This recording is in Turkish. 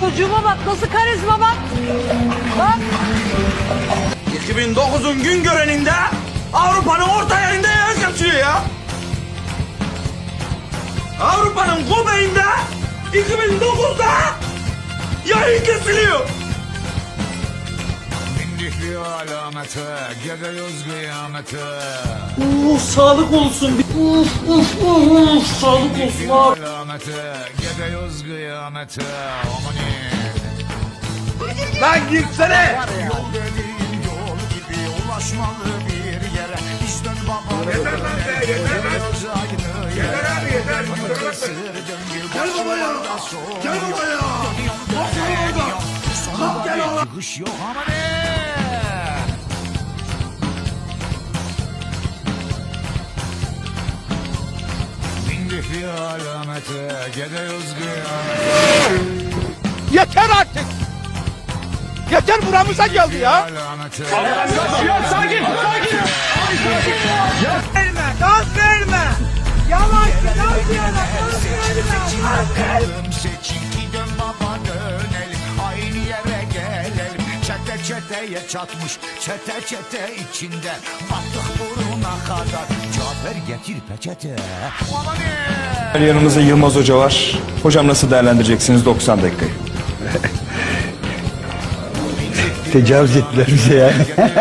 Çocuğuma bak nasıl karizma bak. Bak. 2009'un gün göreninde Avrupa'nın orta yerinde yaşatıyor ya. Avrupa'nın göbeğinde 2009'da yayın kesiliyor. Bindik bir alamete, gidiyoruz kıyamete. Uf sağlık olsun. Uf uf uf uf sağlık olsun abi. Alamete, gidiyoruz kıyamete. Amani. Lan gitsene. Yol dediğin yol gibi ulaşmalı bir yere. Hiç dön baba. Yeter lan be, yeter lan. Yeter abi, yeter. Gel baba ya. Gel baba Çıkış yok amani. Bindik bir alamete, gidiyoruz kıyamete. Yeter artık. Yeter buramıza geldi ya. Alamete. Verme gaz verme. Yavaş gaz verme gaz verme. Çeteye çatmış Çete çete içinde Battık buruna kadar Cafer getir peçete Aman Yanımızda Yılmaz Hoca var. Hocam nasıl değerlendireceksiniz 90 dakikayı? Tecavüz ettiler bize yani.